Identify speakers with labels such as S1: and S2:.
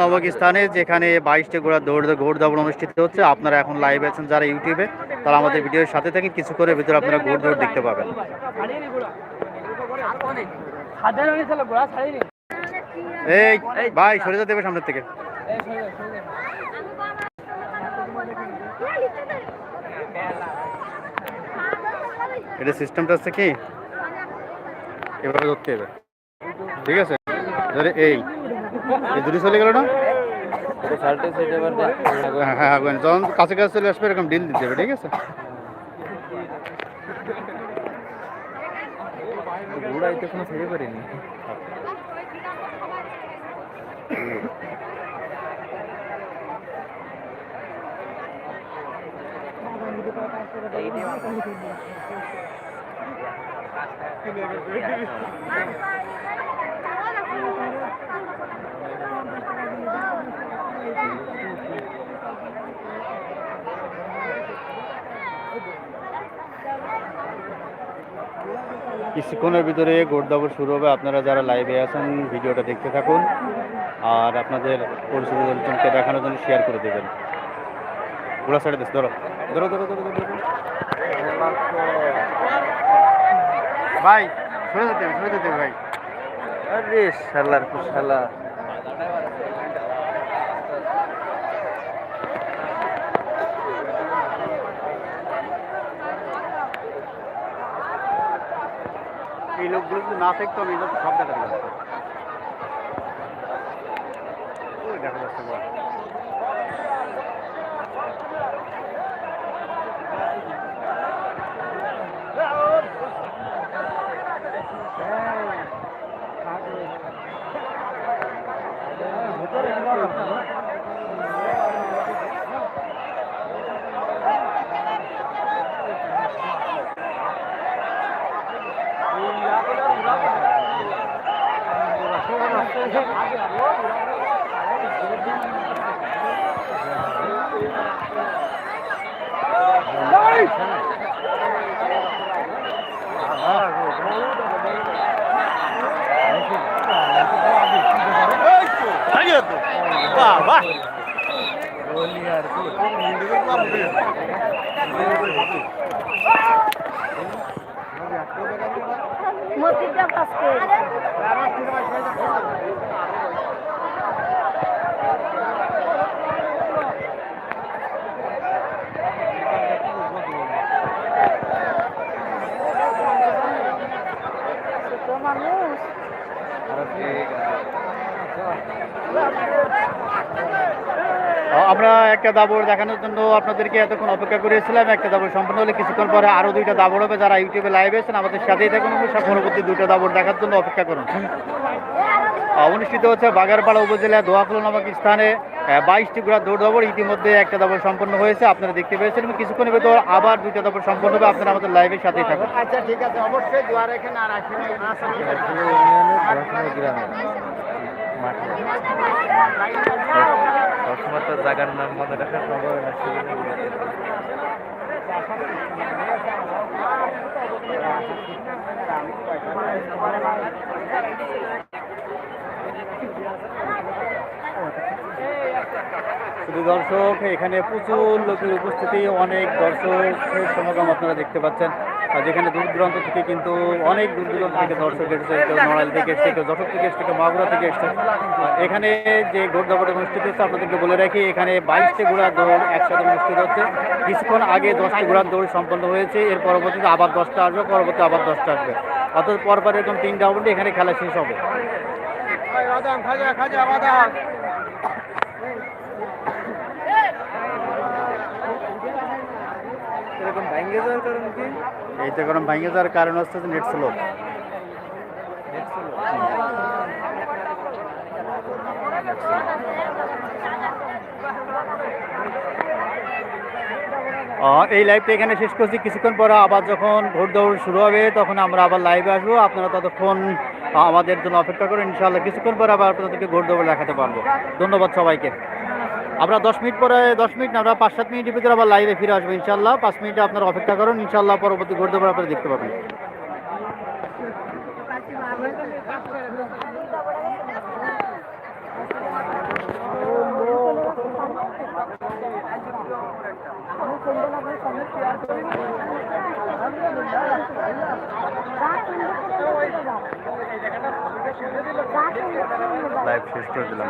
S1: নবক স্থানে যেখানে বাইশটি ঘোড়া দৌড় ঘোড় দৌড় অনুষ্ঠিত হচ্ছে। আপনারা এখন লাইভ আছেন যারা ইউটিউবে তারা আমাদের ভিডিওর সাথে থাকেন। কিছু করে ভিতরে আপনারা ঘোড় দৌড় দেখতে পাবেন। এই, ভাই, সরে যেতে সামনের থেকে। এটা সিস্টেমটা হচ্ছে কি? এভাবে ধরতে হবে। ঠিক আছে? ধরে এই। এই চলে গেল না? হ্যাঁ হ্যাঁ হ্যাঁ, যখন কাছে কাছে চলে আসবে এরকম ডিল দিতে হবে ঠিক আছে?
S2: ঘোড়াইতে কোনো ছেড়ে পারিনি
S1: কিছুক্ষণের ভিতরে গোড়দাবর শুরু হবে। আপনারা যারা লাইভে আছেন, ভিডিওটা দেখতে থাকুন আর আপনাদের পরিচিত জনকে দেখানোর জন্য শেয়ার করে দেবেন। ঘোড়া সাইডে দিস, ধরো। ধরো ধরো ধরো ধরো। ভাই শুনে যেতে সরে যেতে ভাই।
S2: আরে শালার কুশালা।
S1: এই লোকগুলো যদি না থাকতো আমি সব দেখা দেখা যাচ্ছে ঘোড়া। বাহ বাহ আমরা একটা দাবর দেখানোর জন্য আপনাদেরকে এতক্ষণ অপেক্ষা করেছিলাম। একটা দাবর সম্পন্ন হলে কিছুক্ষণ পরে আরও দুইটা দাবর হবে। যারা ইউটিউবে লাইভ আছেন আমাদের সাথেই থাকুন। পরবর্তী দুইটা দাবর দেখার জন্য অপেক্ষা করুন। অনুষ্ঠিত হচ্ছে বাগারপাড়া উপজেলা দোয়াকুল নামক স্থানে বাইশটি ঘোড়া দৌড় দাবর ইতিমধ্যে একটা দাবর সম্পন্ন হয়েছে। আপনারা দেখতে পেয়েছেন এবং কিছুক্ষণের ভেতর আবার দুইটা দাবর সম্পন্ন হবে। আপনারা আমাদের লাইভের সাথেই থাকুন।
S3: আচ্ছা ঠিক আছে। অবশ্যই আর
S2: সবসময় নাম মনে রাখা সম্ভব না।
S1: দর্শক, এখানে প্রচুর লোকের উপস্থিতি, অনেক দর্শকের সমাগম আপনারা দেখতে পাচ্ছেন। যেখানে দূর দূরান্ত থেকে কিন্তু অনেক দূর দূরান্ত থেকে দর্শক এসেছে কেউ নড়াইল থেকে এসছে কেউ যশোর থেকে এসছে কেউ মাগুরা থেকে এসছে। এখানে যে ঘোড় দাবড় অনুষ্ঠিত হচ্ছে, আপনাদেরকে বলে রাখি, এখানে বাইশটি ঘোড়ার দৌড় একসাথে অনুষ্ঠিত হচ্ছে। কিছুক্ষণ আগে দশটি ঘোড়ার দৌড় সম্পন্ন হয়েছে, এর পরবর্তীতে আবার দশটা আসবে, পরবর্তী আবার দশটা আসবে। অর্থাৎ পরপর এরকম তিনটা রাউন্ডে এখানে খেলা শেষ হবে
S3: বাদাম খাজা খাজা বাদাম
S2: এরকম ভেঙে যাওয়ার কারণ কি
S1: এইটা কারণ ভেঙে যাওয়ার কারণ হচ্ছে নেট স্লো এই লাইভটা এখানে শেষ করছি। কিছুক্ষণ পরে আবার যখন ভোট দৌড় শুরু হবে, তখন আমরা আবার লাইভে আসব। আপনারা ততক্ষণ আমাদের জন্য অপেক্ষা করুন। ইনশাআল্লাহ, কিছুক্ষণ পরে আবার আপনাদেরকে ভোট দৌড় দেখাতে পারব। ধন্যবাদ সবাইকে। আমরা দশ মিনিট পরে, দশ মিনিট না, আমরা পাঁচ সাত মিনিটের ভিতরে আবার লাইভে ফিরে আসব ইনশাল্লাহ পাঁচ মিনিটে আপনারা অপেক্ষা করুন ইনশাল্লাহ পরবর্তী ঘুরতে পরে আপনারা দেখতে পাবেন। লাইভ শেষ করে দিলাম।